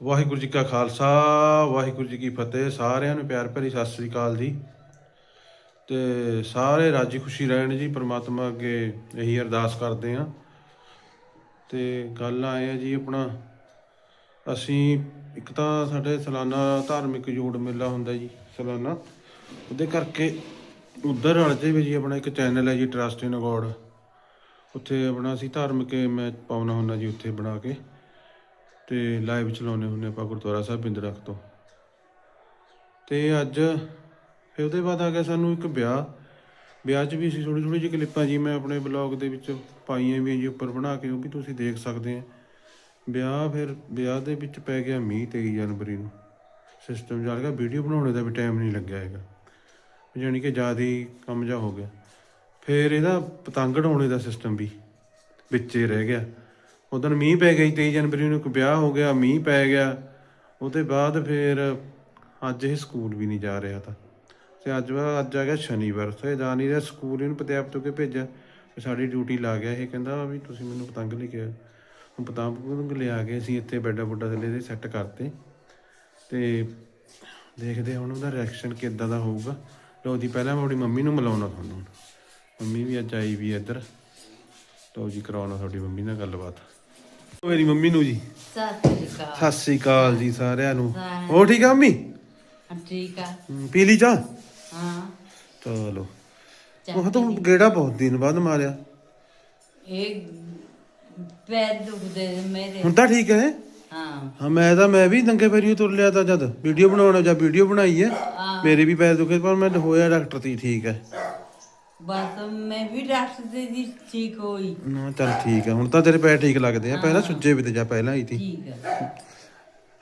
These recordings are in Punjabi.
ਵਾਹਿਗੁਰੂ ਜੀ ਕਾ ਖਾਲਸਾ, ਵਾਹਿਗੁਰੂ ਜੀ ਕੀ ਫਤਿਹ। ਸਾਰਿਆਂ ਨੂੰ ਪਿਆਰ ਭਰੀ ਸਤਿ ਸ੍ਰੀ ਅਕਾਲ ਜੀ। ਤੇ ਸਾਰੇ ਰਾਜੀ ਖੁਸ਼ੀ ਰਹਿਣ ਜੀ, ਪ੍ਰਮਾਤਮਾ ਅੱਗੇ ਇਹੀ ਅਰਦਾਸ ਕਰਦੇ ਆ ਤੇ ਗੱਲ ਆਏ ਆ ਜੀ ਆਪਣਾ, ਅਸੀਂ ਇੱਕ ਤਾਂ ਸਾਡੇ ਸਾਲਾਨਾ ਧਾਰਮਿਕ ਜੋੜ ਮੇਲਾ ਹੁੰਦਾ ਜੀ, ਸਾਲਾਨਾ। ਉਹਦੇ ਕਰਕੇ ਉਧਰ ਰਲ ਜੇ ਵੀ ਜੀ ਆਪਣਾ ਇੱਕ ਚੈਨਲ ਹੈ ਜੀ ਟਰਸਟ ਇਨ ਗੋਡ ਉੱਥੇ ਆਪਣਾ ਅਸੀਂ ਧਾਰਮਿਕ ਮੈਂ ਪਾਉਣਾ ਹੁੰਦਾ ਜੀ, ਉੱਥੇ ਬਣਾ ਕੇ। ਤੇ ਲਾਈਵ ਚਲਾਉਨੇ ਹੁੰਨੇ ਆਪਾਂ ਗੁਰਦੁਆਰਾ ਸਾਹਿਬ ਬਿੰਦਰਖ ਤੋਂ। ਤੇ ਅੱਜ ਫਿਰ ਉਹਦੇ ਬਾਅਦ ਆ ਗਿਆ ਸਾਨੂੰ ਇੱਕ ਵਿਆਹ। ਵਿਆਹ 'ਚ ਵੀ ਅਸੀਂ ਥੋੜੀ ਥੋੜੀ ਜਿਹੀ ਕਲਿੱਪਾਂ ਜੀ ਮੈਂ ਆਪਣੇ ਬਲੌਗ ਦੇ ਵਿੱਚ ਪਾਈਆਂ ਵੀ ਜੀ ਉੱਪਰ ਬਣਾ ਕੇ, ਉਹ ਵੀ ਤੁਸੀਂ ਦੇਖ ਸਕਦੇ ਆ। ਵਿਆਹ ਫਿਰ, ਵਿਆਹ ਦੇ ਵਿੱਚ ਪੈ ਗਿਆ ਮੀਂਹ 23 ਜਨਵਰੀ ਨੂੰ। ਸਿਸਟਮ ਚੱਲ ਗਿਆ ਵੀਡੀਓ ਬਣਾਉਣੇ ਦਾ ਵੀ ਟਾਈਮ ਨਹੀਂ ਲੱਗਿਆ ਹੈਗਾ। ਜਾਣੀ ਕਿ ਜ਼ਿਆਦਾ ਹੀ ਕੰਮ ਜਾ ਹੋ ਗਿਆ। ਫਿਰ ਇਹਦਾ ਪਤੰਗ ਉਡਾਉਣੇ ਦਾ ਸਿਸਟਮ ਵੀ ਵਿੱਚੇ ਰਹਿ ਗਿਆ। ਉਦੋਂ ਮੀਂਹ ਪੈ ਗਈ 23 ਜਨਵਰੀ ਨੂੰ ਇੱਕ ਵਿਆਹ ਹੋ ਗਿਆ, ਮੀਂਹ ਪੈ ਗਿਆ। ਉਹਦੇ ਬਾਅਦ ਫਿਰ ਅੱਜ ਇਹ ਸਕੂਲ ਵੀ ਨਹੀਂ ਜਾ ਰਿਹਾ ਤਾਂ। ਤੇ ਅੱਜ ਵਾ, ਅੱਜ ਆ ਗਿਆ ਸ਼ਨੀਵਾਰ ਤੇ ਜਾ ਨਹੀਂ ਰਿਹਾ, ਸਕੂਲ ਇਹਨੂੰ ਪਤਿਆਪ ਤੋਂ ਕੇ ਭੇਜਿਆ? ਸਾਡੀ ਡਿਊਟੀ ਲਾ ਗਿਆ ਇਹ, ਕਹਿੰਦਾ ਵੀ ਤੁਸੀਂ ਮੈਨੂੰ ਪਤੰਗ ਲੈ ਕੇ ਆਓ ਹੁਣ ਪਤੰਗ ਪਤੰਗ ਲਿਆ ਕੇ ਅਸੀਂ ਇੱਥੇ ਬੈੱਡਾ ਬੁੱਡਾ ਥੱਲੇ ਦੇ ਸੈੱਟ ਕਰਤੇ। ਤੇ ਦੇਖਦੇ ਹੁਣ ਉਹਦਾ ਰਿਐਕਸ਼ਨ ਕਿੱਦਾਂ ਦਾ ਹੋਊਗਾ। ਲਓ ਜੀ, ਪਹਿਲਾਂ ਮੈਂ ਆਪਣੀ ਮੰਮੀ ਨੂੰ ਮਿਲਾਉਣਾ ਤੁਹਾਨੂੰ। ਮੰਮੀ ਵੀ ਅੱਜ ਆਈ ਵੀ ਇੱਧਰ। ਲਓ ਜੀ, ਕਰਾਉਣਾ ਤੁਹਾਡੀ ਮੰਮੀ ਨਾਲ ਗੱਲਬਾਤ। ਮੇਰੀ ਮੰਮੀ ਨੂੰ ਜੀ। ਸਤਿ ਸ਼੍ਰੀ ਅਕਾਲ। ਸਤਿ ਸ੍ਰੀ ਅਕਾਲ ਜੀ ਸਾਰਿਆਂ ਨੂੰ। ਸਾਰਿਆਂ ਹੋ ਠੀਕ ਆ ਮੰਮੀ? ਹਾਂ, ਠੀਕ ਆ। ਹਮ, ਪੀ ਲਈ ਚਾਹ? ਹਾਂ। ਚਲੋ। ਚੱਲ ਉਹ ਤਾਂ ਗੇੜਾ ਬਹੁਤ ਦਿਨ ਬਾਅਦ ਮਾਰਿਆ। ਇਹ ਪੈਰ ਦੁਖਦੇ ਨੇ ਮੇਰੇ। ਹੁਣ ਤਾਂ ਠੀਕ ਹੈ? ਹਾਂ। ਹਾਂ ਮੈਂ ਤਾਂ ਮੈਂ ਵੀ ਨੰਗੇ ਪੈਰੀਂ ਤੁਰ ਲਿਆ ਤਾਂ ਜਦ। ਵੀਡੀਓ ਬਣਾਉਣਾ ਜਾਂ ਵੀਡੀਓ ਬਣਾਈ ਹੈ। ਮੇਰੇ ਵੀ ਪੈਰ ਦੁਖੇ ਪਰ ਮੈਂ ਹੋਇਆ ਡਾਕਟਰ ਤੀ ਠੀਕ ਹੈ। ਬਸ ਮੈਂ ਵੀ ਡਾਕਟਰ ਦੇ ਦੀ ਠੀਕ ਹੋਈ। ਨਾ ਚੱਲ ਠੀਕ ਹੈ ਹੁਣ ਤਾਂ ਤੇਰੇ ਪੈਰ ਠੀਕ ਲੱਗਦੇ ਆ ਪਹਿਲਾਂ ਸੁੱਜੇ ਵੀ ਤੇ ਜਾਂ ਪਹਿਲਾਂ ਹੀ ਤੀ ਠੀਕ ਹੈ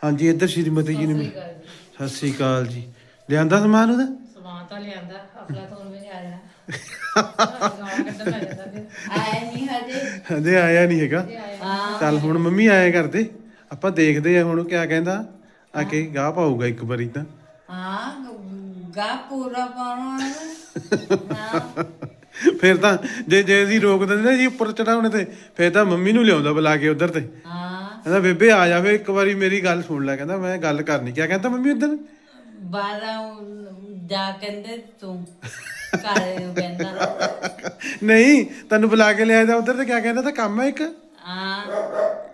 ਹਾਂਜੀ ਇੱਧਰ ਸ਼੍ਰੀਮਤੀ ਜੀ ਨੇ ਸਤਿ ਸ੍ਰੀ ਅਕਾਲ ਜੀ। ਲਿਆਂਦਾ ਸਮਾਨ ਉਹਦਾ? ਸਮਾਨ ਤਾਂ ਲਿਆਂਦਾ ਅਗਲਾ ਤੋਂ ਵੀ ਨਹੀਂ ਆ ਜਾਣਾ ਗਾਣਾ ਕੱਢਣ ਲੱਗ ਜਾਂਦਾ ਫਿਰ ਆਇਆ ਨਹੀਂ ਹਜੇ ਹਜੇ ਆਇਆ ਨਹੀਂ। ਹੈਗਾ ਹਾਂ। ਚੱਲ ਹੁਣ ਮੰਮੀ ਆਇਆ ਕਰਦੇ। ਆਪਾਂ ਦੇਖਦੇ ਆ ਹੁਣ ਉਹ ਕਿਆ ਕਹਿੰਦਾ। ਆ ਕੇ ਗਾਹ ਪਾਊਗਾ ਇੱਕ ਵਾਰੀ ਤਾਂ। ਗਾ ਪੂਰਾ ਪਾਉਣਾ। ਹਾਂ ਫਿਰ ਤਾਂ ਜੇ ਜੇ ਅਸੀਂ ਰੋਕ ਦਿੰਦੇ ਨਾ ਜੀ ਉੱਪਰ ਚੜਾਉਣੇ ਤੇ ਫਿਰ ਤਾਂ ਮੰਮੀ ਨੂੰ ਲਿਆਉਂਦਾ ਬੁਲਾ ਕੇ ਉਧਰ ਤੇ। ਹਾਂ। ਕਹਿੰਦਾ ਬੇਬੇ ਆ ਜਾ ਇੱਕ ਵਾਰੀ ਮੇਰੀ ਗੱਲ ਸੁਣ ਲੈ। ਕਹਿੰਦਾ ਮੈਂ ਗੱਲ ਕਰਨੀ। ਕਿਆ ਕਹਿੰਦਾ ਮੰਮੀ ਉਧਰ? ਬਾਰਾਂ ਜਾ ਕਹਿੰਦੇ ਤੂੰ। ਘਰ ਨੂੰ ਕਹਿੰਦਾ। ਨਹੀਂ ਤੈਨੂੰ ਬੁਲਾ ਕੇ ਲਿਆਇਆ ਉਧਰ ਤੇ ਕਿਆ ਕਹਿੰਦਾ? ਤਾਂ ਕੰਮ ਹੈ ਇੱਕ। ਹਾਂ।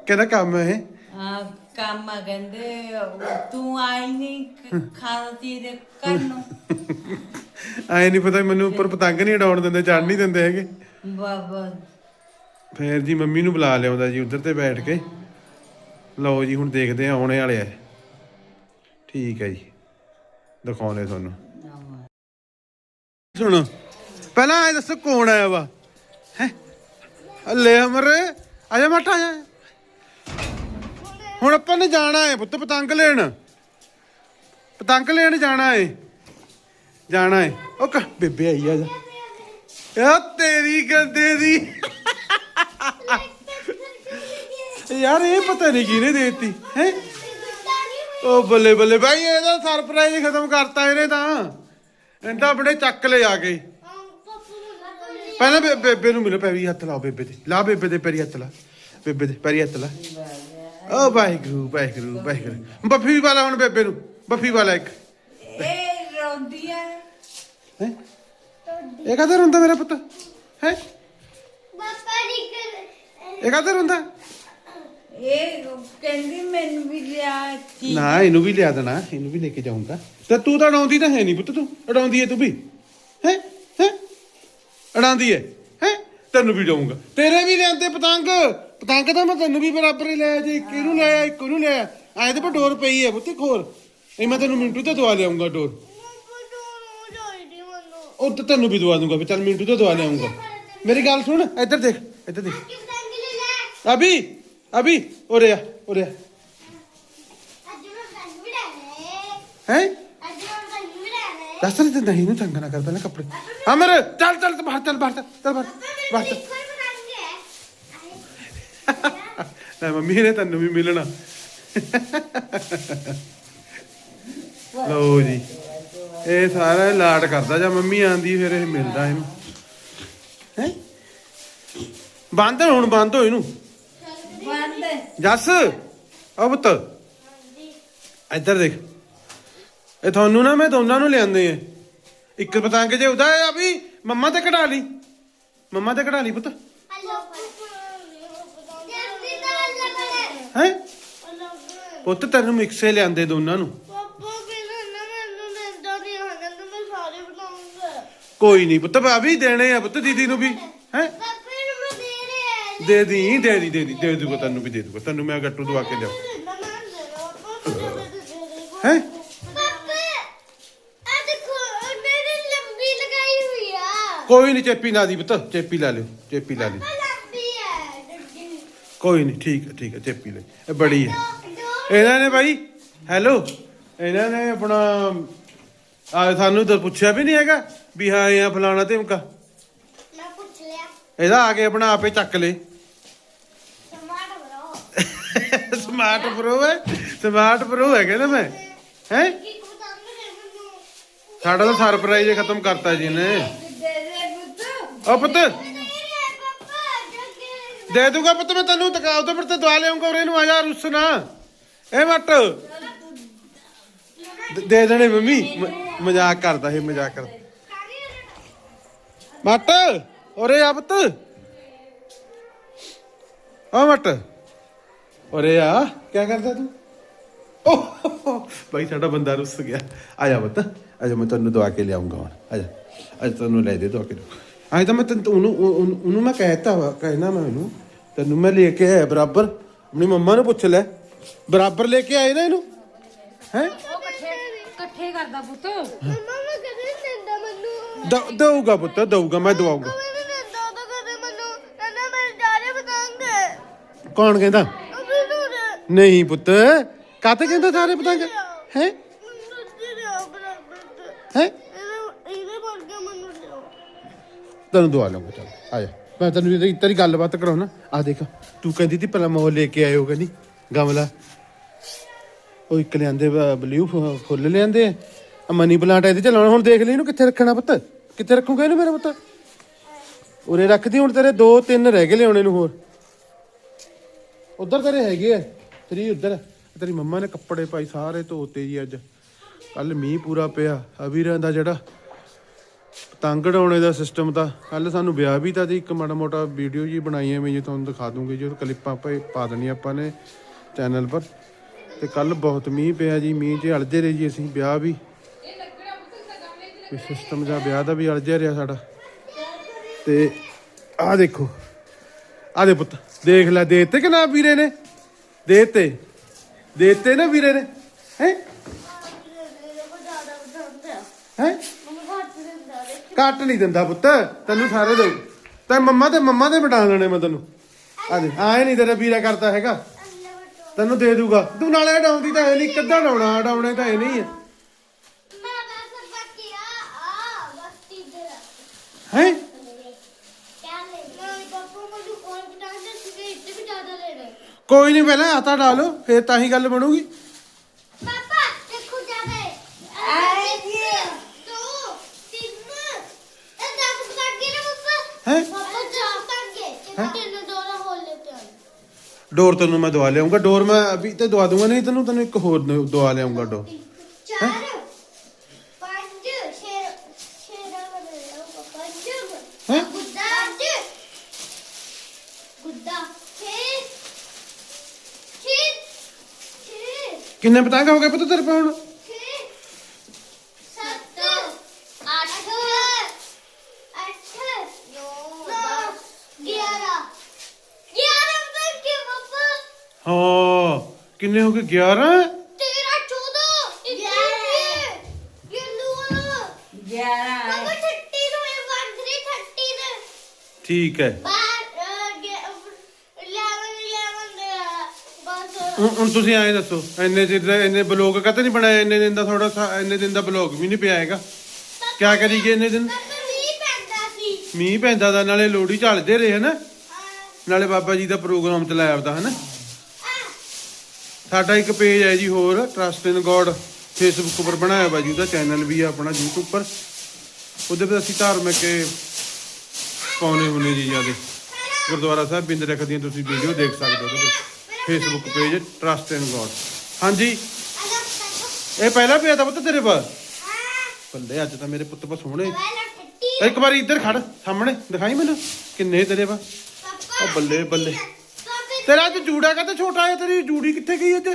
ਕਹਿੰਦਾ ਕੰਮ ਹੈ ਇਹ। ਆ ਕੰਮ ਕਹਿੰਦੇ ਤੂੰ ਆਈ ਨਹੀਂ ਖਾਣਾ ਤੇਰੇ ਘਰ ਨੂੰ। ਆਏ ਨਹੀਂ ਪਤਾ ਮੈਨੂੰ ਉੱਪਰ ਪਤੰਗ ਨਹੀਂ ਉਡਾਉਣ ਦਿੰਦੇ ਚੜ ਨਹੀਂ ਦਿੰਦੇ ਹੈਗੇ। ਬਾਬਾ। ਫੇਰ ਜੀ ਮੰਮੀ ਨੂੰ ਬੁਲਾ ਲਿਆਉਂਦਾ ਜੀ ਉਧਰ ਤੇ ਬੈਠ ਕੇ। ਲਓ ਜੀ ਹੁਣ ਦੇਖਦੇ ਆ ਆਉਣੇ ਵਾਲੇ ਆ। ਠੀਕ ਹੈ ਜੀ ਦਿਖਾਉਣੇ ਤੁਹਾਨੂੰ। ਸੁਣੋ ਪਹਿਲਾਂ ਇਹ ਦੱਸੋ ਕੌਣ ਆਇਆ ਵਾ? ਹੈ? ਲੈ ਅਮਰੇ ਆਜਾ ਮਟਾ ਆਜਾ ਹੁਣ ਆਪਾਂ ਨੇ ਜਾਣਾ ਹੈ ਪੁੱਤ ਪਤੰਗ ਲੈਣ। ਪਤੰਗ ਲੈਣ ਜਾਣਾ ਹੈ ਜਾਣਾ ਹੈ ਉਹ ਕ ਬੇਬੇ ਆਈ ਆ ਜਾ। ਇਹ ਤੇਰੀ ਗੰਦੇ ਦੀ। ਯਾਰ ਇਹ ਪਤਾ ਨਹੀਂ ਕਿਹਨੇ ਦੇਤੀ, ਹੈ? ਉਹ ਬੱਲੇ ਬੱਲੇ ਭਾਈ ਇਹਦਾ ਸਰਪ੍ਰਾਈਜ਼ ਖਤਮ ਕਰਤਾ ਇਹਨੇ ਤਾਂ। ਇਹਦਾ ਆਪਣੇ ਚੱਕ ਲੈ ਆ ਗਏ ਪਹਿਲਾਂ ਬੇਬੇ ਨੂੰ ਮਿਲੋ, ਪੈਰੀ ਹੱਥ ਲਾਓ ਬੇਬੇ ਤੇ ਲਾ ਬੇਬੇ ਦੇ ਪੈਰੀ ਹੱਥ ਲਾ। ਬੇਬੇ ਦੇ ਪੈਰੀ ਹੱਥ ਲਾ। ਓ ਵਾਹਿਗੁਰੂ ਵਾਹਿਗੁਰੂ ਵਾਹਿਗੁਰੂ। ਬੱਫੀ ਵਾਲਾ ਹੁਣ ਬੇਬੇ ਨੂੰ ਬੱਫੀ ਵਾਲਾ ਇੱਕ। ਇਹ ਰੋਂਦੀਆਂ ਹੈ? ਇਹ ਕਾਹਦਾ ਰੋਂਦਾ ਮੇਰਾ ਪੁੱਤ? ਹੈ? ਇਹ ਕਾਹਦਾ ਰੋਂਦਾ? ਇਹ ਕਹਿੰਦੀ ਮੈਨੂੰ ਵੀ ਲਿਆ ਚੀਜ਼ ਨਾ ਇਹਨੂੰ ਵੀ ਲਿਆ ਦੇਣਾ ਇਹਨੂੰ ਵੀ ਲੈ ਕੇ ਜਾਊਂਗਾ। ਤੇ ਤੂੰ ਤਾਂ ਅੜਾਉਂਦੀ ਤਾਂ ਹੈ ਨਹੀਂ ਪੁੱਤ ਤੂੰ। ਅੜਾਉਂਦੀ ਹੈ ਤੂੰ ਵੀ। ਹੈ? ਹੈ? ਅੜਾਉਂਦੀ ਹੈ ਹੈ? ਤੈਨੂੰ ਵੀ ਜਾਊਂਗਾ ਤੇਰੇ ਵੀ ਲਿਆਂਦੇ ਪਤੰਗ। ਪਤੰਗ ਤਾਂ ਮੈਂ ਤੈਨੂੰ ਵੀ ਬਰਾਬਰ ਹੀ ਲਿਆ ਜੇ ਇੱਕ ਇਹਨੂੰ ਲਿਆ ਇੱਕ ਉਹਨੂੰ ਲਿਆ ਐਂ ਤੇ ਪਰ ਡੋਰ ਪਈ ਹੈ ਪੁੱਤ ਖੋਲ ਇਹ ਮੈਂ ਤੈਨੂੰ ਮਿੰਟੂ ਤੇ ਦਵਾ ਲਿਆਉਂਗਾ ਡੋਰ ਉਹ ਤਾਂ ਤੈਨੂੰ ਵੀ ਦਵਾ ਦੂੰਗਾ ਵੀ ਚੱਲ ਮਿੰਟੂ ਤੇ ਦਵਾ ਲਿਆਉਂਗਾ ਮੇਰੀ ਗੱਲ ਸੁਣ ਇੱਧਰ ਦੇਖ ਇੱਧਰ ਦੇਖ ਅਭੀ ਅਭੀ ਉਰੇ ਆ ਉਰੇ ਆ ਹੈ ਦੱਸ ਨਹੀਂ ਦਿੰਦਾ ਇਹਨੂੰ ਤੰਗ ਨਾ ਕਰ ਪਹਿਲਾਂ ਕੱਪੜੇ ਅਮਰ ਚੱਲ ਚੱਲ ਤੂੰ ਬਾਹਰ ਚੱਲ ਬਾਹਰ ਚੱਲ ਚੱਲ ਬਾਹਰ ਬਾਹਰ ਲੈ ਮੰਮੀ ਨੇ ਤੈਨੂੰ ਵੀ ਮਿਲਣਾ। ਲਓ ਜੀ ਇਹ ਸਾਰਾ ਲਾਡ ਕਰਦਾ ਜਾਂ ਮੰਮੀ ਆਂਦੀ ਫਿਰ ਇਹ ਮਿਲਦਾ ਇਹਨੂੰ। ਹੈ? ਬੰਦ ਹੁਣ ਬੰਦ ਹੋ ਇਹਨੂੰ। ਬੰਦ। ਜੱਸ ਆ ਪੁੱਤ। ਇੱਧਰ ਦੇਖ। ਇਹ ਤੁਹਾਨੂੰ ਨਾ ਮੈਂ ਦੋਨਾਂ ਨੂੰ ਲਿਆਂਦੇ ਆ। ਇੱਕ ਪਤੰਗ ਜੇ ਉਹਦਾ ਆ ਵੀ ਮੰਮਾ ਤੇ ਕਢਾ ਲਈ। ਮੰਮਾ ਤੇ ਕਢਾ ਲਈ ਪੁੱਤ। ਹੈ? ਪੁੱਤ ਤੈਨੂੰ ਮਿਕਸੇ ਲਿਆਂਦੇ ਦੋਨਾਂ ਨੂੰ। ਕੋਈ ਨਹੀਂ ਪੁੱਤ ਭਾਬੀ ਦੇਣੇ ਆ ਪੁੱਤ ਦੀਦੀ ਨੂੰ ਵੀ ਹੈ? ਦੇ ਦੀ ਦੇ ਦੀ ਦੇ ਦੀ ਦੇ ਦੂਗਾ ਤੈਨੂੰ ਵੀ ਦੇ ਦੂਗਾ ਤੈਨੂੰ ਮੈਂ ਗੱਟੂ ਦਵਾ ਕੇ ਲਿਆਉ ਹੈ? ਕੋਈ ਨਹੀਂ ਚੇਪੀ ਨਾ ਦੀ ਪੁੱਤ ਚੇਪੀ ਲੈ ਲਿਓ ਚੇਪੀ ਲੈ ਲਿਓ। ਕੋਈ ਨਹੀਂ ਠੀਕ ਹੈ ਠੀਕ ਹੈ ਚੇਪੀ ਲੈ ਇਹ ਬੜੀ ਹੈ। ਇਹਨਾਂ ਨੇ ਭਾਈ ਹੈਲੋ ਇਹਨਾਂ ਨੇ ਆਪਣਾ ਆ ਸਾਨੂੰ ਤਾਂ ਪੁੱਛਿਆ ਵੀ ਨਹੀਂ ਹੈਗਾ ਵੀ ਹਾਂ ਇਹ ਆ ਫਲਾਣਾ ਤੇ ਉਮਕਾ ਇਹਦਾ ਆ ਕੇ ਆਪਣਾ ਆਪੇ ਚੱਕ ਲੇ। ਸਮਾਰਟ ਪ੍ਰੋ ਹੈ ਸਮਾਰਟ ਪ੍ਰੋ ਹੈ ਕਹਿੰਦਾ ਮੈਂ ਹੈ? ਸਾਡਾ ਤਾਂ ਸਰਪ੍ਰਾਈਜ਼ ਖਤਮ ਕਰਤਾ ਜੀ ਨੇ ਆ ਪੁੱਤ ਦੇ ਦੂਗਾ ਪੁੱਤ ਮੈਂ ਤੈਨੂੰ ਤਕਾਉ ਤੋਂ ਪਰ ਤੇ ਦਵਾ ਲਿਆਉਂਗਾ ਔਰ ਇਹਨੂੰ ਆ ਜਾ ਰੁੱਸ ਨਾ। ਇਹ ਮੱਟ। ਦੇ- ਦੇ ਦੇਣੇ ਮੰਮੀ। ਮ- ਮਜ਼ਾਕ ਕਰਦਾ ਇਹ, ਮਜ਼ਾਕ ਕਰਦਾ। ਮੱਟ ਓਰੇ ਆ ਪੁੱਤ। ਆ ਮੱਟ ਓਰੇ ਆ। ਕੀ ਕਰਦਾ ਤੂੰ? ਓਹ ਭਾਈ ਸਾਡਾ ਬੰਦਾ ਰੁੱਸ ਗਿਆ। ਆ ਜਾ ਪੁੱਤ। ਆ ਜਾ, ਮੈਂ ਤੈਨੂੰ ਦਵਾ ਕੇ ਲਿਆਉਂਗਾ ਹੁਣ। ਆ ਜਾ। ਅੱਜ ਤੈਨੂੰ ਲੈ ਦੇ, ਦਵਾ ਕੇ ਆਏ ਤਾਂ ਮੈਂ ਤੈਨੂੰ ਉਹਨੂੰ ਉਹਨੂੰ ਉਹਨੂੰ ਮੈਂ ਕਹਿਤਾ ਵਾ ਕਹਿਣਾ ਮੈਂ ਉਹਨੂੰ ਤੈਨੂੰ ਮੈਂ ਲੈ ਕੇ ਆਇਆ ਬਰਾਬਰ। ਆਪਣੀ ਮੰਮਾ ਨੂੰ ਪੁੱਛ ਲੈ। ਬਰਾਬਰ ਲੈ ਕੇ ਆਏ ਨਾ ਇਹਨੂੰ? ਹੈ? ਉਹ ਇਕੱਠੇ ਇਕੱਠੇ ਕਰਦਾ ਪੁੱਤ। ਦਊਗਾ ਪੁੱਤ ਦਊਗਾ ਮੈਂ ਦਵਾਉਂਗਾ ਕੌਣ ਕਹਿੰਦਾ? ਨਹੀਂ ਪੁੱਤ। ਕਾਤੇ ਕਹਿੰਦਾ ਸਾਰੇ ਪਤੰਗ? ਹੈ? ਹੈ? ਤੈਨੂੰ ਦਵਾ ਲਵਾਂਗਾ, ਚੱਲ, ਆ ਜਾ। ਮੈਂ ਤੈਨੂੰ ਤੇਰੀ ਤੇਰੀ ਗੱਲਬਾਤ ਕਰਾਉਣਾ ਆ ਦੇਖ, ਤੂੰ ਕਹਿੰਦੀ ਤੀ ਪਹਿਲਾਂ ਮੋਹ ਲੈ ਕੇ ਆਇਓ ਕਹਿੰਦੀ। ਗਮਲਾ। ਉਹ ਇੱਕ ਲਿਆਂਦੇ ਬਲੂ ਫੁੱਲ ਲਿਆਂਦੇ ਆ। ਮਨੀ ਪਲਾਂਟ ਇਹਦੇ ਚ ਲਾਉਣਾ। ਹੁਣ ਦੇਖ ਲਈ ਇਹਨੂੰ ਕਿੱਥੇ ਰੱਖਣਾ ਪੁੱਤ? ਕਿੱਥੇ ਰੱਖੂਗਾ ਇਹਨੂੰ ਮੇਰਾ ਪੁੱਤ? ਉਰੇ ਰੱਖਦੀ, ਹੁਣ ਤੇਰੇ ਦੋ ਤਿੰਨ ਰਹਿ ਗਏ ਲਿਆਉਣੇ ਨੂੰ ਹੋਰ। ਉਧਰ ਤੇਰੇ ਹੈਗੇ ਆ। ਤੇਰੀ ਉਧਰ। ਤੇਰੀ ਮੰਮਾ ਨੇ ਕੱਪੜੇ ਪਾਈ ਸਾਰੇ ਧੋਤੇ ਜੀ ਅੱਜ। ਕੱਲ ਮੀਂਹ ਪੂਰਾ ਪਿਆ। ਅਵੀਰਾਂ ਦਾ ਜਿਹੜਾ ਪਤੰਗ ਉਡਾਉਣੇ ਦਾ ਸਿਸਟਮ ਤਾਂ ਕੱਲ ਸਾਨੂੰ ਵਿਆਹ ਵੀ ਤਾਂ ਦੀ ਇੱਕ ਮਾੜਾ ਮੋਟਾ ਵੀਡੀਓ ਜੀ ਬਣਾਈ ਐਵੇਂ ਜੀ, ਤੁਹਾਨੂੰ ਦਿਖਾ ਦੂੰਗੇ ਜੀ, ਉਹ ਕਲਿੱਪਾਂ ਪਾ ਪਾ ਦੇਣੀਆਂ ਆਪਾਂ ਨੇ ਚੈਨਲ ਪਰ। ਤੇ ਕੱਲ ਬਹੁਤ ਮੀਂਹ ਪਿਆ ਜੀ, ਮੀਂਹ 'ਚ ਅਲਝੇ ਰਹੇ ਜੀ ਅਸੀਂ, ਵਿਆਹ ਵੀ। ਸਿਸਟਮ ਦਾ ਵਿਆਹ ਦਾ ਵੀ ਅਲਝਿਆ ਰਿਹਾ ਸਾਡਾ। ਤੇ ਆਹ ਦੇਖੋ ਆ ਦੇ ਪੁੱਤ, ਦੇਖ ਲੈ ਦੇਤੇ ਕਿ ਨਾ ਵੀਰੇ ਨੇ? ਦੇਤੇ ਦੇਤੇ ਨਾ ਵੀਰੇ ਨੇ? ਹੈ? ਹੈ? ਘੱਟ ਨਹੀਂ ਦਿੰਦਾ ਪੁੱਤ। ਤੈਨੂੰ ਸਾਰੇ ਦੇ ਤੇ ਮੰਮਾ ਤੇ ਮੰਮਾ ਦੇ ਬਟਾ ਲੈਣੇ ਮੈਂ ਤੈਨੂੰ। ਆ ਦੇ ਆਏ ਨਹੀਂ ਤੇਰਾ ਵੀਰਾ ਕਰਦਾ ਹੈਗਾ। ਤੈਨੂੰ ਦੇ ਦੂਗਾ। ਤੂੰ ਨਾਲੇ ਡਾਉਂਦੀ ਤਾਂ ਹੈ ਨਹੀਂ, ਕਿੱਦਾਂ ਡਾਉਣਾ ਡਾਉਣੇ ਤਾਂ ਇਹ ਨਹੀਂ ਹੈ ਹੈ? ਕੋਈ ਨਹੀਂ ਪਹਿਲਾਂ ਆਤਾ ਡਾਲੋ ਫੇਰ ਤਾਂ ਹੀ ਗੱਲ ਬਣੂਗੀ ਪਾਪਾ ਦੇਖੋ ਜਾਵੇ ਆਏਗੀ। ਦੋ ਤਿੰਨ ਇਹ ਦਸ ਕੱਟ ਗਏ ਨਾ ਪਾਪਾ ਹੈ? ਪਾਪਾ ਤਿੰਨ ਲੈਤੇ ਡੋਰ ਤੈਨੂੰ ਮੈਂ ਦਵਾ ਲਿਆਉਂਗਾ ਡੋਰ ਮੈਂ ਅਭੀ ਤੇ ਦਵਾ ਦੂੰਗਾ ਨਹੀਂ ਤੈਨੂੰ ਤੈਨੂੰ ਇੱਕ ਹੋਰ ਦਵਾ ਲਿਆਉਂਗਾ ਡੋਰ। ਚਾਰ ਪੰਜ ਛੇ ਛੇ ਦਾ ਬਣਾ ਪੰਜ। ਹੈਂ? ਗੁੱਦਾ ਪੰਜ ਗੁੱਦਾ ਛੇ। ਛੇ ਛੇ। ਕਿੰਨੇ ਪਤੰਗ ਹੋ ਗਏ ਪੁੱਤ ਤੇਰੇ ਪਾ ਹੁਣ ਛੇ ਸੱਤ ਅੱਠ ਅੱਠ ਨੌ ਦਸ ਗਿਆਰਾਂ ਗਿਆਰਾਂ ਤੱਕ ਕੇ ਪਾਪਾ ਹਾਂ ਕਿੰਨੇ ਹੋ ਗਏ? 11 ਤੇਰਾ ਚੌਦਾਂ। ਗਿਆਰਾਂ। ਗਿਆਰਾਂ ਵਾਲਾ। 11 ਪਾਪਾ 30 ਨੂੰ ਇਹ 13 30 ਦੇ। ਠੀਕ ਹੈ। 11 11 ਹੁਣ ਤੁਸੀਂ ਐਂ ਦੱਸੋ ਇੰਨੇ ਦਿਨ ਦਾ ਇੰਨੇ ਬਲੌਗ ਕਦੇ ਨਹੀਂ ਬਣਾਇਆ? ਇੰਨੇ ਦਿਨ ਦਾ ਥੋੜਾ ਇੰਨੇ ਦਿਨ ਦਾ ਬਲੌਗ ਵੀ ਨਹੀਂ ਪਿਆ ਹੈਗਾ। ਕਿਆ ਕਰੀਏ ਇੰਨੇ ਦਿਨ? ਮੀਂਹ ਪੈਂਦਾ ਦਾ ਨਾਲੇ ਲੋੜੀ ਝਲਦੇ ਰਹੇ ਹਨਾ? ਨਾਲੇ ਬਾਬਾ ਜੀ ਦਾ ਪ੍ਰੋਗਰਾਮ ਚਲਾਇਆ ਆਪਦਾ ਹਨਾ? ਸਾਡਾ ਇੱਕ ਪੇਜ ਹੈ ਜੀ ਹੋਰ ਟਰਸਟ ਇਨ ਗੋਡ ਫੇਸਬੁੱਕ ਉੱਪਰ ਬਣਾਇਆ ਵਾ ਜੀ, ਉਹਦਾ ਚੈਨਲ ਵੀ ਹੈ ਆਪਣਾ YouTube ਪਰ ਉਹਦੇ ਤੇ ਅਸੀਂ ਧਾਰਮਿਕ ਪਾਉਨੇ ਹੁੰਨੇ ਜੀ ਜਿਆਦੇ। ਗੁਰਦੁਆਰਾ ਸਾਹਿਬ ਬਿੰਦ ਰੱਖਦੀਆਂ ਤੁਸੀਂ ਵੀਡੀਓ ਦੇਖ ਸਕਦੇ ਹੋ ਉਹਦੇ Facebook page trust in God ਹਾਂਜੀ। ਇਹ ਪਹਿਲਾਂ ਪਿਆ ਤਾਂ ਪੁੱਤ ਤੇਰੇ ਪਾ ਬੱਲੇ, ਅੱਜ ਤਾਂ ਮੇਰੇ ਪੁੱਤ ਪਾ ਸੋਹਣੇ ਇੱਕ ਵਾਰੀ ਇੱਧਰ ਖੜ, ਸਾਹਮਣੇ। ਦਿਖਾਈ ਮੈਨੂੰ? ਕਿੰਨੇ ਤੇਰੇ ਪਾ ਉਹ ਬੱਲੇ ਬੱਲੇ। ਤੇਰਾ ਅੱਜ ਜੂੜਾ ਕਾ ਛੋਟਾ ਹੈ ਤੇਰੀ ਜੂੜੀ ਕਿੱਥੇ ਗਈ ਅੱਜ?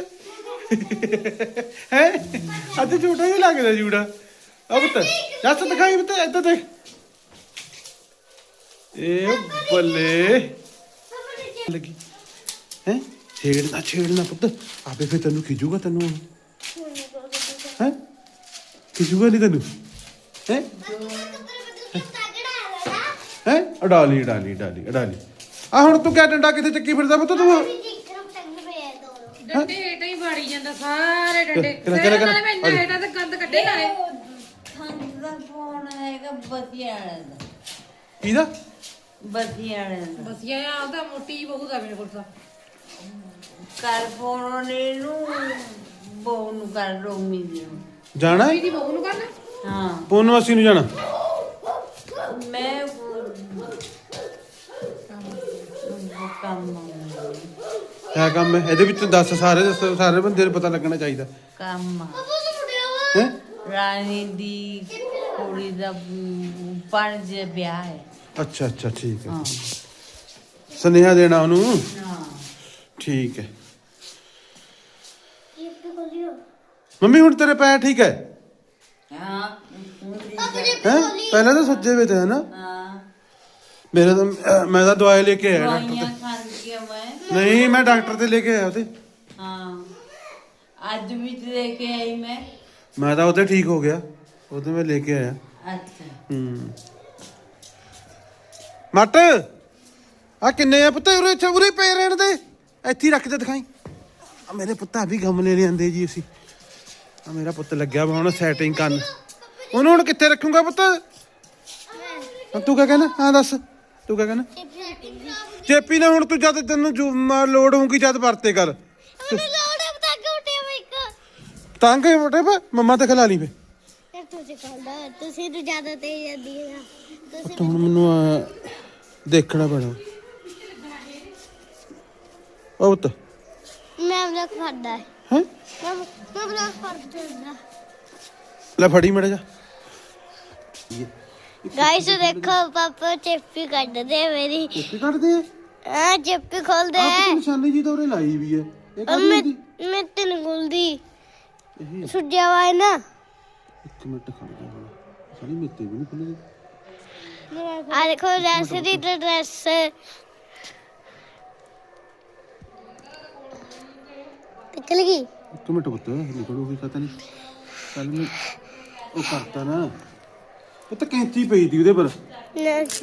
ਹੈ? ਅੱਜ ਛੋਟਾ ਹੀ ਲੱਗਦਾ ਜੂੜਾ। ਆ ਪੁੱਤ ਜੱਸ ਦਿਖਾਈ ਪੁੱਤ ਇੱਧਰ ਦੇਖ। ਇਹ ਬੱਲੇ। ਲੱਗੀ। ਹੈ? ਛੇੜਨਾ ਛੇੜਨਾ ਪੁੱਤ। ਆਪੇ ਫੇ ਤੈਨੂੰ ਖਿਜੂਗਾ ਤੈਨੂੰ ਹੈ? ਖਿਜੂਗਾ ਨਹੀਂ ਤੈਨੂੰ। ਹੈ? ਹੈ? ਅਡਾਲੀ ਅਡਾਲੀ ਅਡਾਲੀ ਅਡਾਲੀ ਆ ਹੁਣ ਤੂੰ ਕਿਆ ਡੰਡਾ ਕਿੱਥੇ ਚੱਕੀ ਫਿਰਦਾ ਪੁੱਤ ਤੂੰ? ਡੰਡੇ ਹੇਠਾਂ ਹੀ ਵਾੜੀ ਜਾਂਦਾ ਸਾਰੇ ਡੰਡੇ। ਕਿਹੜਾ- ਕਿਹੜਾ- ਨਾਲੇ ਮੈਂ ਇੰਨਾ ਹੇਠਾਂ ਤੇ ਗੰਦ ਕੱਢੇ ਨਾਲੇ ਥੰਦ ਦਾ ਫੋਨ ਹੈਗਾ? ਬਤੀਆਂ ਵਾਲੇ ਦਾ। ਕਿਹਦਾ? ਬਤੀਆਂ ਵਾਲੇ ਦਾ। ਬਸ ਇਹ ਆ ਉਹਦਾ ਮੋਟੀ ਬਹੂ ਦਾ ਮੇਰੇ ਕੋਲ ਤਾਂ। ਕਰ ਫੋਨ ਉਹਨੇ ਨੂੰ ਬਹੂ ਨੂੰ ਕਰ ਰੋਮੀ ਨੂੰ। ਜਾਣਾ ਹੈ? ਇਹਦੀ ਬਹੂ ਨੂੰ ਕਰਨਾ? ਹਾਂ। ਪੋਨੋ ਅਸੀਂ ਨੂੰ ਜਾਣਾ। ਮੈਂ ਕੰਮ। ਕਿਆ ਕੰਮ ਹੈ ਇਹਦੇ ਵਿੱਚ ਦੱਸ ਸਾਰੇ ਦੱਸ ਸਾਰੇ ਬੰਦੇ ਨੂੰ ਪਤਾ ਲੱਗਣਾ ਚਾਹੀਦਾ। ਕੰਮ ਆ। ਹੈ? ਰਾਣੀ ਦੀ ਕੁੜੀ ਦਾ ਅਮ, ਪੰਜ ਵਿਆਹ ਹੈ। ਅੱਛਾ ਅੱਛਾ ਠੀਕ ਹੈ। ਹਾਂ। ਸੁਨੇਹਾ ਦੇਣਾ ਉਹਨੂੰ? ਹਾਂ। ਠੀਕ ਹੈ। ਮੰਮੀ ਹੁਣ ਤੇਰੇ ਪੈਰ ਠੀਕ ਹੈ? ਹਾਂ ਪਹਿਲਾਂ ਤਾਂ ਸੱਜੇ ਵੇ ਤੇ ਹੈ ਨਾ। ਹਾਂ। ਮੇਰੇ ਤਾਂ ਮੈਂ ਤਾਂ ਦਵਾਈ ਲੈ ਕੇ ਆਇਆ ਡਾਕਟਰ ਦਵਾਈਆਂ ਨਹੀਂ ਮੈਂ ਡਾਕਟਰ ਤੇ ਲੈ ਕੇ ਆਇਆ ਉਹਦੇ। ਹਾਂ। ਅੱਜ ਵੀ ਤੇ ਲੈ ਕੇ ਆਈ ਮੈਂ। ਮੈਂ ਤਾਂ ਉਹਦੇ ਠੀਕ ਹੋ ਗਿਆ। ਉਹਦੇ ਮੈਂ ਲੈ ਕੇ ਆਇਆ। ਅੱਛਾ। ਹੂੰ। ਮਟ ਆ ਕਿੰਨੇ ਆ ਪੁੱਤ ਉਰੇ ਇੱਥੇ ਉਰੇ ਪਏ ਰਹਿਣ ਦੇ। ਇੱਥੇ ਹੀ ਰੱਖ ਦੇ ਦਿਖਾਈ। ਆ ਮੇਰੇ ਪੁੱਤਾਂ ਵੀ ਗਮਲੇ ਲਿਆਂਦੇ ਜੀ ਅਸੀਂ। ਆ ਮੇਰਾ ਪੁੱਤ ਲੱਗਿਆ ਵਾ ਹੁਣ ਸੈਟਿੰਗ ਕਰਨ। ਉਹਨੂੰ ਹੁਣ ਕਿੱਥੇ ਰੱਖੂਗਾ ਪੁੱਤ? ਤੂੰ ਕਿਆ ਕਹਿੰਦਾ? ਹਾਂ ਦੱਸ। ਤੂੰ ਕਿਆ ਕਹਿੰਦਾ? ਚੇਪੀ ਨੇ ਹੁਣ ਤੂੰ ਜਦ ਤੈਨੂੰ ਜੋ ਮ- ਲੋੜ ਹੋਊਗੀ ਜਦ ਵਰਤੇ ਕਰ। ਤੰਗ ਹੈ ਬਟੇ ਪਾ ਮੰਮਾ ਤੇ ਖਿਲਾ ਲਈ ਵੇ। ਤੁਸੀਂ ਤਾਂ ਜ਼ਿਆਦਾ ਤੇਜ਼ ਜਾਂਦੀ ਹੈ ਤੁਸੀਂ ਤਾਂ ਹੁਣ ਮੈਨੂੰ ਦੇਖਣਾ ਪੈਣਾ। ਉਹ ਪੁੱਤ। ਮੈਂ ਬਲੌਗ ਫੜਦਾ ਹੈ। ਹੈ? ਮੈਂ ਮੈਂ ਬਲੌਗ ਫੜਦਾ ਲੈ ਫੜੀ ਮੜਾ ਜਾ। ਗਾਇਸ ਦੇਖੋ ਪਾਪਾ ਚੇਪੀ ਕੱਢਦੇ ਆ ਮੇਰੀ। ਇੱਥੇ ਕੱਢਦੇ ਆ? ਆ ਚੇਪੀ ਖੋਲਦੇ ਆ। ਤਾਂ ਨਿਸ਼ਾਨੀ ਜੀ ਤਾਂ ਉਰੇ ਲਾਈ ਵੀ ਹੈ ਇਹ ਔਰ ਮੈਂ ਕਾਹਦੀ ਮੈਂ ਤੈਨੂੰ ਖੋਲਦੀ। ਇਹ ਸੁੱਜਿਆ ਵਾ ਹੈ ਨਾ। ਇੱਕ ਮਿੰਟ ਖੜ ਜਾ ਹੁਣ। ਸਾਰੀ ਮੇਤੇ ਵੀ ਨਹੀਂ ਖੁੱਲੇ ਆ ਦੇਖੋ ਡਰੈਸ ਦੀ ਡਰੈਸ ਨਿਕਲ ਗਈ। ਇੱਕ ਮਿੰਟ ਪੁੱਤ ਨਿਕਲੂਗੀ ਪਤਾ ਨਹੀਂ ਕੱਲ ਮੈਂ ਉਹ ਕਰਤਾ ਨਾ। ਉਹ ਤਾਂ ਕੈਂਚੀ ਪਈ ਦੀ ਉਹਦੇ ਪਰ।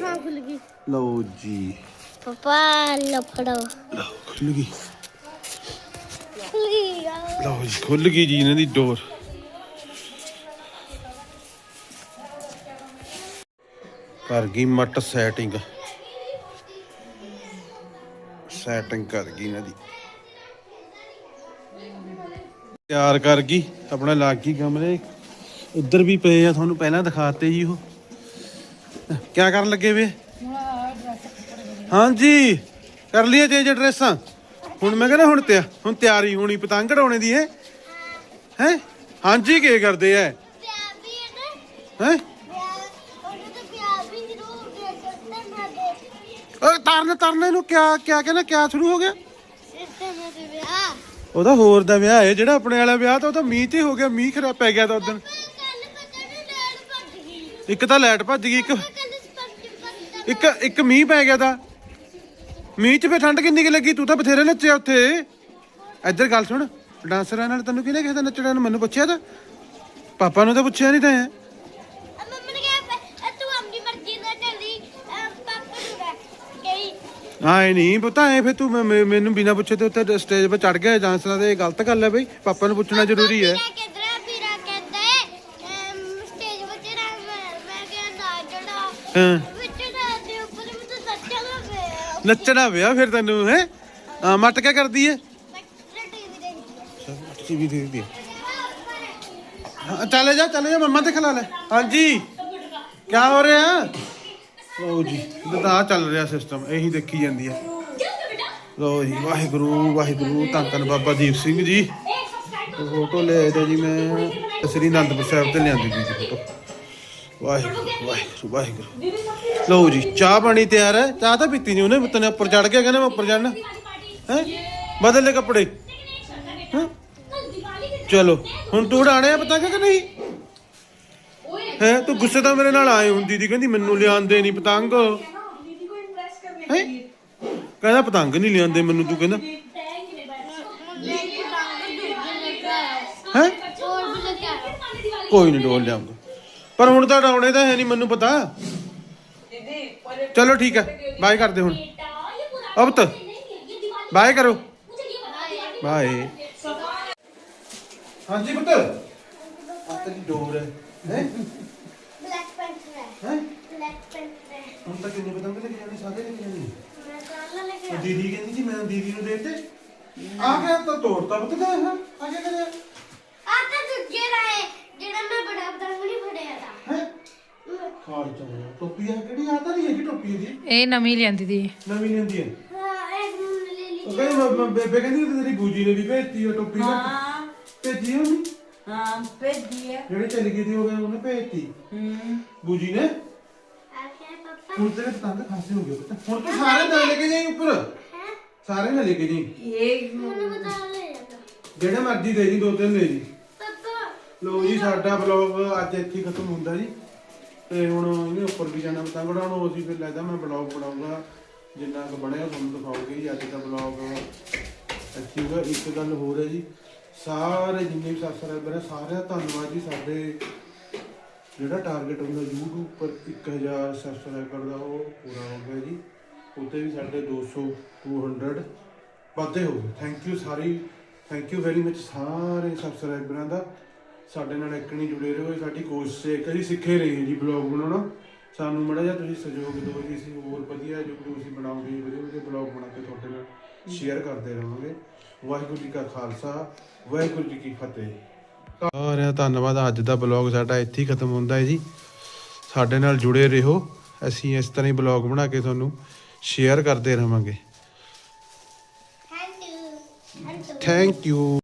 ਨਾ ਖੁੱਲ ਗਈ। ਲਓ ਜੀ। ਪਾਪਾ ਲਫੜੋ ਲਓ ਖੁੱਲ ਗਈ। ਖੁੱਲ ਗਈ ਆ। ਲਓ ਜੀ ਖੁੱਲ ਗਈ ਜੀ ਇਹਨਾਂ ਦੀ ਡੋਰ ਕਰ ਗਈ ਮਟ ਸੈਟਿੰਗ ਸੈਟਿੰਗ ਕਰ ਗਈ ਇਹਨਾਂ ਦੀ। ਤਿਆਰ ਕਰ ਗਈ ਆਪਣਾ ਲੱਗ ਗਈ ਕਮਰੇ। ਉੱਧਰ ਵੀ ਪਏ ਆ, ਤੁਹਾਨੂੰ ਪਹਿਲਾਂ ਦਿਖਾਤੇ ਜੀ ਉਹ। ਕਿਆ ਕਰਨ ਲੱਗੇ ਵੇ? ਹਾਂਜੀ, ਕਰ ਲਈਏ ਚੇਂਜ ਡਰੈਸਾਂ ਹੁਣ ਮੈਂ ਕਹਿੰਦਾ ਹੁਣ ਤੇ ਹੁਣ ਤਿਆਰੀ ਹੋਣੀ, ਪਤੰਗ ਉਡਾਉਣੇ ਦੀ, ਹੈ? ਹੈ? ਹਾਂਜੀ, ਕੀ ਕਰਦੇ ਐ? ਹੈ? ਓਏ, ਤਰਨ ਤਰਨ ਨੂੰ ਕਿਆ ਕਿਆ ਕਹਿੰਦਾ, ਕਿਆ ਸ਼ੁਰੂ ਹੋ ਗਿਆ? ਉਹਦਾ ਹੋਰ ਦਾ ਵਿਆਹ ਹੈ, ਜਿਹੜਾ ਆਪਣੇ ਵਾਲਾ ਵਿਆਹ ਤਾਂ ਉਹ ਤਾਂ ਮੀਂਹ ਤੇ ਹੋ ਗਿਆ, ਮੀਂਹ ਖਰਾਬ ਪੈ ਗਿਆ ਤਾਂ ਉਦੋਂ ਇੱਕ ਤਾਂ ਲਾਈਟ ਭੱਜ ਗਈ ਇੱਕ ਇੱਕ ਇੱਕ ਮੀਂਹ ਪੈ ਗਿਆ ਤਾਂ। ਮੀਂਹ 'ਚ ਫੇ ਠੰਡ ਕਿੰਨੀ ਕਿ ਲੱਗੀ? ਤੂੰ ਤਾਂ ਬਥੇਰੇ ਨੱਚਿਆ ਉੱਥੇ। ਇੱਧਰ ਗੱਲ ਸੁਣ ਡਾਂਸਰਾਂ ਨਾਲ ਤੈਨੂੰ ਕਿਹਨੇ ਕਿਹਾ ਨੱਚਣਾ ਨੂੰ ਮੈਨੂੰ ਪੁੱਛਿਆ ਤਾਂ? ਪਾਪਾ ਨੂੰ ਤਾਂ ਪੁੱਛਿਆ ਨਹੀਂ ਤਾਂ ਮੰਮੀ ਨੇ ਕਿਹਾ ਤੂੰ ਆਪਣੀ ਮਰਜ਼ੀ ਨਾਲ ਚੱਲੀ ਅਹ ਪਾਪਾ ਨੂੰ ਕਹਿ ਗਈ ਆਏ ਨਹੀਂ ਪਤਾ ਐ ਫੇ ਤੂੰ ਮੈਨੂੰ ਬਿਨਾ ਪੁੱਛੇ ਤੇ ਉੱਤੇ ਸਟੇਜ 'ਤੇ ਚੜ ਗਿਆ ਡਾਂਸਰਾਂ ਤੇ ਇਹ ਗਲਤ ਗੱਲ ਹੈ ਬਈ। ਪਾਪਾ ਨੂੰ ਪੁੱਛਣਾ ਜ਼ਰੂਰੀ ਹੈ ਵੀਰਾ ਕਹਿੰਦਾ ਵੀਰਾ ਕਹਿੰਦਾ ਸਟੇਜ ਵਿੱਚ ਨਾ ਮੈਂ ਮੈਂ ਕਿਹਾ ਨਾ ਚੜਾ ਹਾਂ। ਨੱਚਣਾ ਪਿਆ ਫਿਰ ਤੈਨੂੰ ਹੈ? ਆ ਮੱਟ ਕਿਆ ਕਰਦੀ ਮੈਂ ਟੀਵੀ ਦੇਖਦੀ ਹੈ ਚੱਲ ਜਾ ਚੱਲ ਜਾ ਮੰਮਾ ਤੇ ਖਿਲਾ ਲੈ। ਹਾਂਜੀ। ਕੀ ਹੋ ਰਿਹਾ? ਲਓ ਜੀ ਇਹਦਾ ਤਾਂ ਆਹ ਚੱਲ ਰਿਹਾ ਸਿਸਟਮ ਇਹੀ ਦੇਖੀ ਜਾਂਦੀ ਹੈ ਲਓ ਜੀ ਵਾਹਿਗੁਰੂ ਵਾਹਿਗੁਰੂ ਧੰਨ ਧੰਨ ਬਾਬਾ ਦੀਪ ਸਿੰਘ ਜੀ। ਫੋਟੋ ਲੈ ਜੀ ਮੈਂ ਸ੍ਰੀ ਅਨੰਦਪੁਰ ਸਾਹਿਬ ਤੇ ਲਿਆਂਦੀ ਜੀ ਫੋਟੋ। ਵਾਹਿਗੁਰੂ ਵਾਹਿਗੁਰੂ। ਵਾਹਿਗੁਰੂ ਲਓ ਜੀ ਚਾਹ ਪਾਣੀ ਤਿਆਰ ਹੈ। ਚਾਹ ਤਾਂ ਪੀਤੀ ਨਹੀਂ ਉਹਨੇ ਮੁੱਤਨੇ ਉੱਪਰ ਚੜ ਗਿਆ ਕਹਿੰਦਾ ਮੈਂ ਉੱਪਰ ਚੜਨਾ ਹੈ? ਬਦਲ ਲੈ ਕੱਪੜੇ? ਚਲੋ ਹੁਣ ਤੂੰ ਉਡਾਣੇ ਆ ਪਤੰਗ ਕਿ ਨਹੀਂ? ਹੈ? ਤੂੰ ਗੁੱਸੇ ਤਾਂ ਮੇਰੇ ਨਾਲ ਆਏ ਹੁੰਦੀ ਦੀ ਕਹਿੰਦੀ ਮੈਨੂੰ ਲਿਆਂਦੇ ਨਹੀਂ ਪਤੰਗ। ਹੈ? ਕਹਿੰਦਾ ਪਤੰਗ ਨਹੀਂ ਲਿਆਂਦੇ ਮੈਨੂੰ ਤੂੰ ਕਹਿੰਦਾ। ਹੈ? ਕੋਈ ਨਹੀਂ ਡੋਲ ਲਿਆਉਂਗਾ। ਪਰ ਹੁਣ ਤਾਂ ਡਾਉਣੇ ਤਾਂ ਹੈ ਨਹੀਂ ਮੈਨੂੰ ਪਤਾ। ਚਲੋ ਠੀਕ ਹੈ ਬਾਏ ਕਰਦੇ ਹੁਣ। ਅਬ ਤੱਕ ਬਾਏ ਕਰੋ। ਬਾਏ। ਹਾਂਜੀ ਪੁੱਤ। ਆ ਤੇਰੀ ਡੋਰ ਹੈ। ਹੈ? ਬਲੈਕ ਪੈਂਥਰ ਹੈ। ਹੈ? ਬਲੈਕ ਪੈਂਥਰ ਹੈ। ਹੁਣ ਤਾਂ ਕਿੰਨੇ ਪਤੰਗ ਲੈ ਕੇ ਜਾਣੇ ਸਾਰੇ ਲੈ ਕੇ ਜਾਣੇ। ਮੈਂ ਕੱਲ ਲੈ ਕੇ ਉਹ ਦੀਦੀ ਕਹਿੰਦੀ ਸੀ ਮੈਂ ਦੀਦੀ ਨੂੰ ਦੇ। ਤੇ ਆ ਗਿਆ ਤਾਂ ਤੋੜਤਾ ਪੁੱਤ ਦਾ ਆ ਗਿਆ ਕਰਿਆ ਆ ਤਾਂ ਦੂਜੇ ਰਾਏ ਜਿਹੜਾ ਮੈਂ ਬੜਾ ਪਤੰਗ ਨਹੀਂ ਫੜਿਆ ਤਾਂ। ਹੈ? ਖਾਲ ਚਾਹ ਟੋਪੀ ਆ ਕਿਹੜੀ? ਆ ਤਾਂ ਨਹੀਂ ਹੈਗੀ ਟੋਪੀ ਦੀ ਇਹ ਨਵੀਂ ਲਿਆਂਦੀ ਦੀ। ਨਵੀਂ ਲੈਂਦੀ ਹੈ। ਹਾਂ ਇਹ ਨੂੰ ਲੈ ਲਈ ਉਹ ਕਹਿੰਦੀ ਮੈਂ- ਮੈਂ ਬੇਬੇ ਕਹਿੰਦੀ ਉਹ ਤੇਰੀ ਬੂਜੀ ਨੇ ਵੀ ਭੇਜਤੀ ਉਹ ਟੋਪੀ ਨਾ ਹਾਂ। ਭੇਜੀ ਉਹਨੇ? ਹਾਂ ਭੇਜੀ ਹੈ ਜਿਹੜੀ ਚਲੀ ਗਈ ਸੀ ਉਹ ਕਹਿੰਦੀ ਉਹਨੇ ਭੇਜਤੀ। ਹੂੰ। ਬੂਜੀ ਨੇ? ਆ ਕੇ ਪਾਪਾ। ਹੁਣ ਤੇਰੇ ਪਤੰਗ ਖਾਸੇ ਹੋ ਗਏ ਪੁੱਤ। ਹੁਣ ਤੂੰ ਸਾਰੇ ਨਾਲ ਲੈ ਕੇ ਜਾਈ ਉੱਪਰ। ਹੈ? ਸਾਰੇ ਨਾਲ ਲੈ ਕੇ ਜਾਈ। ਇਹ ਮੈਨੂੰ ਬਤਾ ਲੈ ਜਾਂਦਾ ਜਿਹੜੇ ਮਰਜ਼ੀ ਦੇ ਜੀ ਦੋ ਤਿੰਨ ਲੈ ਜੀ। ਲੋ ਜੀ, ਸਾਡਾ ਵਲੌਗ ਅੱਜ ਇੱਥੇ ਹੀ ਖਤਮ ਹੁੰਦਾ ਜੀ। ਤੇ ਹੁਣ ਇਹਨੇ ਉੱਪਰ ਵੀ ਜਾਣਾ ਪਤੰਗ ਉਡਾਉਣ ਉਹ ਅਸੀਂ ਫਿਰ ਲੱਗਦਾ ਮੈਂ ਵਲੌਗ ਬਣਾਉਂਗਾ। ਜਿੰਨਾ ਕੁ ਬਣਿਆ ਤੁਹਾਨੂੰ ਦਿਖਾਉਗੇ ਜੀ, ਅੱਜ ਦਾ ਵਲੌਗ ਅੱਛੀ ਹੋਗਾ ਇੱਕ ਗੱਲ ਹੋਰ ਹੈ ਜੀ, ਸਾਰੇ ਜਿੰਨੇ ਵੀ ਸਬਸਕ੍ਰਾਈਬਰ ਹੈ ਸਾਰਿਆਂ ਦਾ ਧੰਨਵਾਦ ਜੀ, ਸਾਡੇ ਜਿਹੜਾ ਟਾਰਗੇਟ ਹੁੰਦਾ YouTube ਪਰ 1000 ਸਬਸਕ੍ਰਾਈਬਰ ਦਾ, ਉਹ ਪੂਰਾ ਹੋ ਗਿਆ ਜੀ। ਉੱਤੇ ਵੀ ਸਾਡੇ 200 200 ਵਾਧੇ ਹੋ ਗਏ। Thank you sorry thank you very much ਸਾਰੇ ਸਬਸਕ੍ਰਾਈਬਰਾਂ ਦਾ। ਸਾਡੇ ਨਾਲ ਇੱਕ ਨਹੀਂ ਜੁੜੇ ਰਹੋ ਸਾਡੀ ਕੋਸ਼ਿਸ਼ ਹੈ। ਕਦੀ ਸਿੱਖੇ ਰਹੇ ਜੀ ਬਲੌਗ ਬਣਾਉਣਾ। ਸਾਨੂੰ ਮੜਾ ਜਿਹਾ ਤੁਸੀਂ ਸਹਿਯੋਗ ਦਿਓ ਜੀ ਅਸੀਂ ਹੋਰ ਵਧੀਆ ਜੋ ਅਸੀਂ ਬਣਾਉਂਗੇ ਵਧੀਆ ਵਧੀਆ ਬਲੌਗ ਬਣਾ ਕੇ ਤੁਹਾਡੇ ਨਾਲ ਸ਼ੇਅਰ ਕਰਦੇ ਰਹਾਂਗੇ। ਵਾਹਿਗੁਰੂ ਜੀ ਕਾ ਖਾਲਸਾ ਵਾਹਿਗੁਰੂ ਜੀ ਕੀ ਫਤਿਹ। ਸਾਰਿਆਂ ਧੰਨਵਾਦ ਅੱਜ ਦਾ ਬਲੌਗ ਸਾਡਾ ਇੱਥੇ ਹੀ ਖਤਮ ਹੁੰਦਾ ਹੈ ਜੀ। ਸਾਡੇ ਨਾਲ ਜੁੜੇ ਰਹੋ ਅਸੀਂ ਇਸ ਤਰ੍ਹਾਂ ਹੀ ਬਲੌਗ ਬਣਾ ਕੇ ਤੁਹਾਨੂੰ ਸ਼ੇਅਰ ਕਰਦੇ ਰਹਾਂਗੇ। Thank you thank you